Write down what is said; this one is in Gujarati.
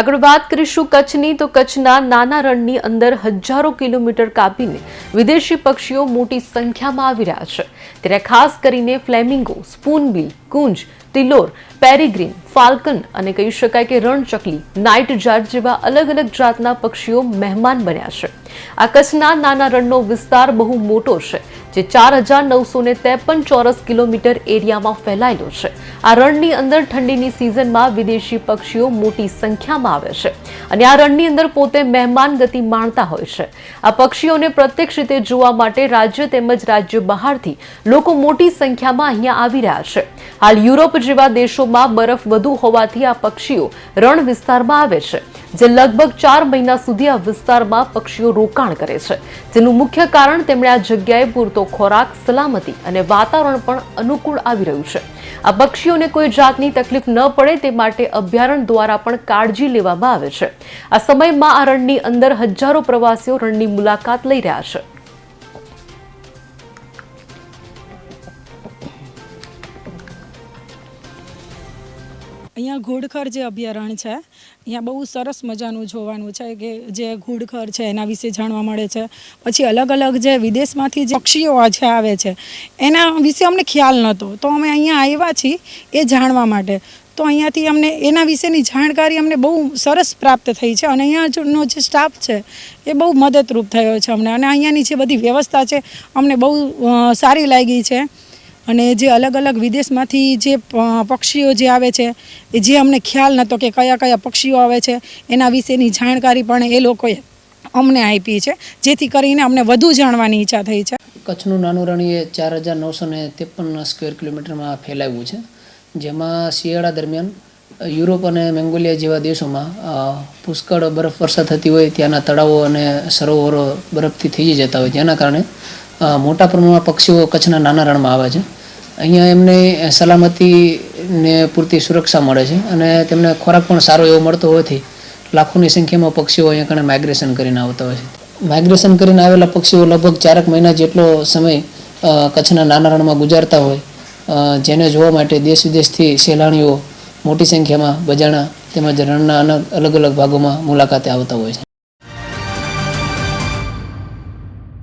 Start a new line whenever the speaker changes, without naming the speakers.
આગળ વાત કરીશું કચ્છની, તો કચ્છના નાના રણની અંદર હજારો કિલોમીટર કાપીને વિદેશી પક્ષીઓ મોટી સંખ્યામાં આવી રહ્યા છે. ત્યારે ખાસ કરીને ફ્લેમિંગો, સ્પૂનબીલ, કુંજ, તિલોર, પેરીગ્રીન, ફાલ્કન અને કહી શકાય કે રણચકલી, નાઇટ જાટ જેવા અલગ અલગ જાતના પક્ષીઓ મહેમાન બન્યા છે. આ કચ્છના નાના રણનો વિસ્તાર બહુ મોટો છે. જે ચાર હજાર નવસો ને ત્રેપન ચોરસ કિલોમીટર એરિયામાં ફેલાયેલો છે. આ રણની અંદર ઠંડીની સિઝનમાં વિદેશી પક્ષીઓ મોટી સંખ્યામાં આવે છે અને આ રણની અંદર પોતે મહેમાન ગતિ માણતા હોય છે. આ પક્ષીઓને પ્રત્યક્ષ રીતે જોવા માટે રાજ્ય તેમજ રાજ્ય બહારથી લોકો મોટી સંખ્યામાં અહીંયા આવી રહ્યા છે. હાલ યુરોપ જેવા દેશોમાં બરફ વધુ હોવાથી આ પક્ષીઓ રણ વિસ્તારમાં આવે છે, જે લગભગ ચાર મહિના સુધી આ વિસ્તારમાં પક્ષીઓ રોકાણ કરે છે. જેનું મુખ્ય કારણ તેમણે આ જગ્યાએ પૂરતો ખોરાક, સલામતી અને વાતાવરણ પણ અનુકૂળ આવી રહ્યું છે. આ પક્ષીઓને કોઈ જાતની તકલીફ ન પડે તે માટે અભયારણ્ય દ્વારા પણ કાળજી લેવામાં આવે છે. આ સમયમાં આ રણની અંદર હજારો પ્રવાસીઓ રણની મુલાકાત લઈ રહ્યા છે.
અહીંયા ઘોડખર જે અભયારણ્ય છે, અહીંયા બહુ સરસ મજાનું જોવાનું છે કે જે ઘોડખર છે એના વિશે જાણવા મળે છે. પછી અલગ અલગ જે વિદેશમાંથી જે પક્ષીઓ આજે આવે છે, એના વિશે અમને ખ્યાલ નહોતો. તો અમે અહીંયા આવ્યા છીએ એ જાણવા માટે. તો અહીંયાથી અમને એના વિશેની જાણકારી અમને બહુ સરસ પ્રાપ્ત થઈ છે અને અહીંયાનો જે સ્ટાફ છે એ બહુ મદદરૂપ થયો છે અમને. અને અહીંયાની જે બધી વ્યવસ્થા છે, અમને બહુ સારી લાગી છે. અને જે અલગ અલગ વિદેશમાંથી જે પક્ષીઓ જે આવે છે, એ જે અમને ખ્યાલ નહોતો કે કયા કયા પક્ષીઓ આવે છે, એના વિશેની જાણકારી પણ એ લોકોએ અમને આપી છે, જેથી કરીને અમને વધુ જાણવાની ઈચ્છા થઈ છે.
કચ્છનું નાનું રણ એ ચાર હજાર નવસો ને ત્રેપન સ્ક્વેર કિલોમીટરમાં ફેલાયું છે. જેમાં શિયાળા દરમિયાન યુરોપ અને મેંગોલિયા જેવા દેશોમાં પુષ્કળ બરફ વર્ષા થતી હોય, ત્યાંના તળાવો અને સરોવરો બરફથી થઈ જતા હોય. જેના કારણે મોટા પ્રમાણમાં પક્ષીઓ કચ્છના નાના રણમાં આવે છે. અહીંયા એમને સલામતીને પૂરતી સુરક્ષા મળે છે અને તેમને ખોરાક પણ સારો એવો મળતો હોવાથી લાખોની સંખ્યામાં પક્ષીઓ અહીંયા કણે માઇગ્રેશન કરીને આવતા હોય છે. માઇગ્રેશન કરીને આવેલા પક્ષીઓ લગભગ ચારક મહિના જેટલો સમય કચ્છના નાના રણમાં ગુજારતા હોય. જેને જોવા માટે દેશ વિદેશથી સહેલાણીઓ મોટી સંખ્યામાં બજાણા તેમજ રણના અલગ અલગ ભાગોમાં મુલાકાતે આવતા હોય છે.